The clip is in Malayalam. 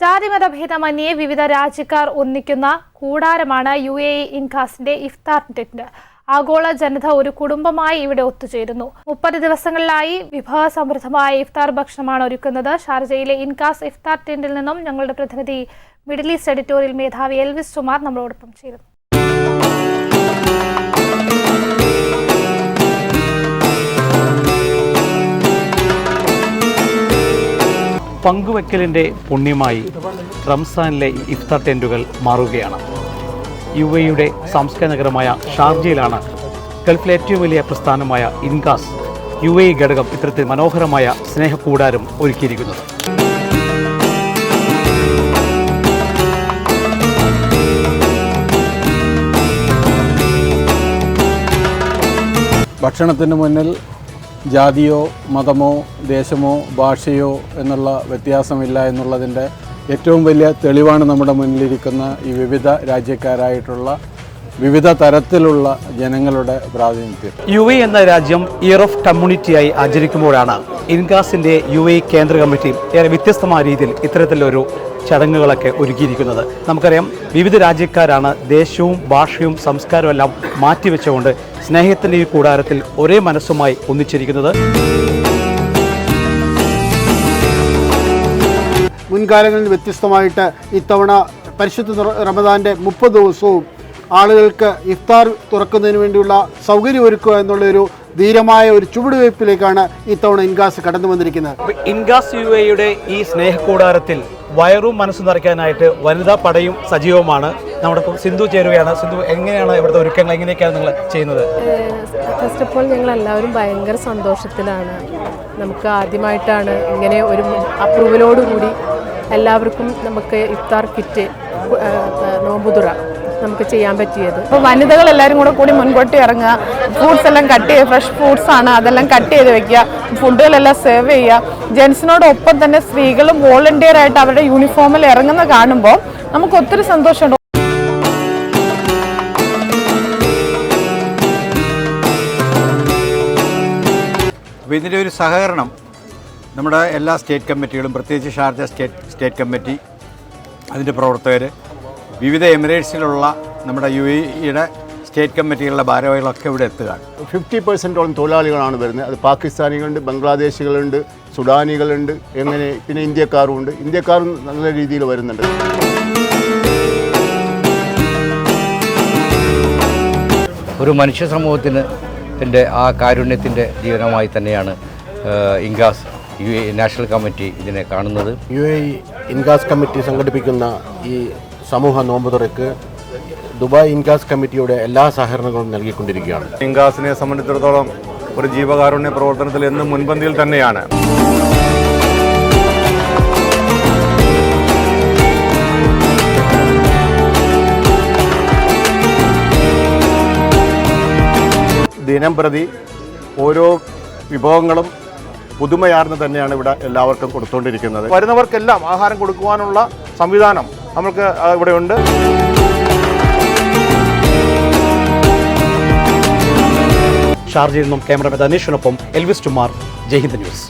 ജാതിമത ഭേദമന്യേ വിവിധ രാജ്യക്കാർ ഒന്നിക്കുന്ന കൂടാരമാണ് യു എ ഇ ഇൻകാസിന്റെ ഇഫ്താർ ടെന്റ് ആഗോള ജനത ഒരു കുടുംബമായി ഇവിടെ ഒത്തുചേരുന്നു. മുപ്പത് ദിവസങ്ങളിലായി വിഭവസമൃദ്ധമായ ഇഫ്താർ ഭക്ഷണമാണ് ഒരുക്കുന്നത്. ഷാർജയിലെ ഇൻകാസ് ഇഫ്താർ ടെന്റിൽ നിന്നും ഞങ്ങളുടെ പ്രതിനിധി മിഡിൽ ഈസ്റ്റ് എഡിറ്റോറിയൽ മേധാവി എൽവിസ് കുമാർ നമ്മളോടൊപ്പം ചേരുന്നു. പങ്കുവെക്കലിന്റെ പുണ്യമായി റംസാനിലെ ഇഫ്താർ ടെന്റുകൾ മാറുകയാണ്. യു എയുടെ സാംസ്കാരിക നഗരമായ ഷാർജയിലാണ് ഗൾഫിലെ ഏറ്റവും വലിയ പ്രസ്ഥാനമായ ഇൻകാസ് യു എ ഘടകം ഇത്തരത്തിൽ മനോഹരമായ സ്നേഹക്കൂടാരം ഒരുക്കിയിരിക്കുന്നത്. ഭക്ഷണത്തിന് മുന്നിൽ ജാതിയോ മതമോ ദേശമോ ഭാഷയോ എന്നുള്ള വ്യത്യാസമില്ല എന്നുള്ളതിന്റെ ഏറ്റവും വലിയ തെളിവാണ് നമ്മുടെ മുന്നിലിരിക്കുന്ന ഈ വിവിധ രാജ്യക്കാരായിട്ടുള്ള വിവിധ തരത്തിലുള്ള ജനങ്ങളുടെ പ്രാതിനിധ്യം. യു എ എന്ന രാജ്യം ഇയർ ഓഫ് കമ്മ്യൂണിറ്റിയായി ആചരിക്കുമ്പോഴാണ് ഇൻകാസിന്റെ യു എ കേന്ദ്ര കമ്മിറ്റി ഏറെ വ്യത്യസ്തമായ രീതിയിൽ ഇത്തരത്തിലൊരു ചടങ്ങുകളൊക്കെ ഒരുക്കിയിരിക്കുന്നത്. നമുക്കറിയാം വിവിധ രാജ്യക്കാരാണ് ദേശവും ഭാഷയും സംസ്കാരവും എല്ലാം മാറ്റിവെച്ചുകൊണ്ട് സ്നേഹത്തിന്റെ ഈ കൂടാരത്തിൽ ഒരേ മനസ്സുമായി ഒന്നിച്ചിരിക്കുന്നത്. മുൻകാലങ്ങളിൽ വ്യത്യസ്തമായിട്ട് ഇത്തവണ പരിശുദ്ധ റമദാന്റെ മുപ്പത് ദിവസവും ആളുകൾക്ക് ഇഫ്താർ തുറക്കുന്നതിന് വേണ്ടിയുള്ള സൗകര്യം ഒരുക്കുക എന്നുള്ളൊരു ധീരമായ ഒരു ചുവടുവയ്പ്പിലേക്കാണ് ഇത്തവണ ഇൻഗാസ് കടന്നു വന്നിരിക്കുന്നത്. ഇൻഗാസ് യു എയുടെ ഈ സ്നേഹക്കൂടാരത്തിൽ വയറും മനസ്സും നിറയ്ക്കാനായിട്ട് വനിതാ പടയും സജീവമാണ് നമ്മുടെ സിന്ധു ചേരുകയാണ്. സിന്ധു എങ്ങനെയാണ് ഇവിടുത്തെ ഒരുക്കങ്ങൾ? എങ്ങനെയൊക്കെയാണ് നിങ്ങൾ ചെയ്യുന്നത്? ഫസ്റ്റ് ഓഫ് ഓൾ ഞങ്ങൾ എല്ലാവരും ഭയങ്കര സന്തോഷത്തിലാണ്. നമുക്ക് ആദ്യമായിട്ടാണ് ഇങ്ങനെ ഒരു അപ്രൂവലോടുകൂടി എല്ലാവർക്കും നമുക്ക് ഇഫ്താർ കിറ്റ് നോമ്പുതുറ. നമുക്ക് ചെയ്യാൻ പറ്റിയത്. അപ്പോൾ വനിതകൾ എല്ലാവരും കൂടെ കൂടി മുൻപോട്ട് ഇറങ്ങുക. ഫ്രൂട്ട്സ് എല്ലാം കട്ട് ചെയ്യുക. ഫ്രഷ് ഫ്രൂട്ട്സ് ആണ്. അതെല്ലാം കട്ട് ചെയ്ത് വെക്കുക. ഫുഡുകളെല്ലാം സെർവ് ചെയ്യുക. ജെൻസിനോടൊപ്പം തന്നെ സ്ത്രീകളും വോളണ്ടിയർ ആയിട്ട് അവരുടെ യൂണിഫോമിൽ ഇറങ്ങുന്ന കാണുമ്പോൾ നമുക്ക് ഒത്തിരി സന്തോഷമുണ്ട്. അപ്പോൾ ഇതിന്റെ ഒരു സഹകരണം നമ്മുടെ എല്ലാ സ്റ്റേറ്റ് കമ്മിറ്റികളും പ്രത്യേകിച്ച് ഷാർജ സ്റ്റേറ്റ് സ്റ്റേറ്റ് കമ്മിറ്റി അതിന്റെ പ്രവർത്തകർ വിവിധ എമിറേറ്റ്സിലുള്ള നമ്മുടെ യു എയുടെ സ്റ്റേറ്റ് കമ്മിറ്റികളുടെ ഭാരവാഹികളൊക്കെ ഇവിടെ എത്തുകയാണ് ഫിഫ്റ്റി പെർസെന്റോളം തൊഴിലാളികളാണ് വരുന്നത്. അത് പാകിസ്ഥാനികളുണ്ട് ബംഗ്ലാദേശികളുണ്ട് സുഡാനികളുണ്ട് എങ്ങനെ പിന്നെ ഇന്ത്യക്കാരും ഉണ്ട് ഇന്ത്യക്കാരും നല്ല രീതിയിൽ വരുന്നുണ്ട്. ഒരു മനുഷ്യ സമൂഹത്തിന് ത്തിന്റെ ആ കാരുണ്യത്തിന്റെ ജീവനമായി തന്നെയാണ് INCAS U A national committee ഇതിനെ കാണുന്നത്. യു എ ഇൻഗാസ് കമ്മിറ്റി സംഘടിപ്പിക്കുന്ന ഈ സമൂഹ നോമ്പുതുറയ്ക്ക് ദുബായ് ഇൻകാസ് കമ്മിറ്റിയുടെ എല്ലാ സഹകരണങ്ങളും നൽകിക്കൊണ്ടിരിക്കുകയാണ്. ഇൻഗാസിനെ സംബന്ധിച്ചിടത്തോളം ഒരു ജീവകാരുണ്യ പ്രവർത്തനത്തിൽ എന്നും മുൻപന്തിയിൽ തന്നെയാണ്. ദിനം പ്രതി ഓരോ വിഭവങ്ങളും പുതുമയാർന്ന് തന്നെയാണ് ഇവിടെ എല്ലാവർക്കും കൊടുത്തുകൊണ്ടിരിക്കുന്നത് വരുന്നവർക്കെല്ലാം ആഹാരം കൊടുക്കുവാനുള്ള സംവിധാനം നമുക്ക് ഇവിടെ ഉണ്ട്. ഷാർജയിൽ നിന്നും ക്യാമറമാൻ ധനേഷിനൊപ്പം എൽവിസ് ടുമാർ ജയ്ഹിന്ദ് ന്യൂസ്.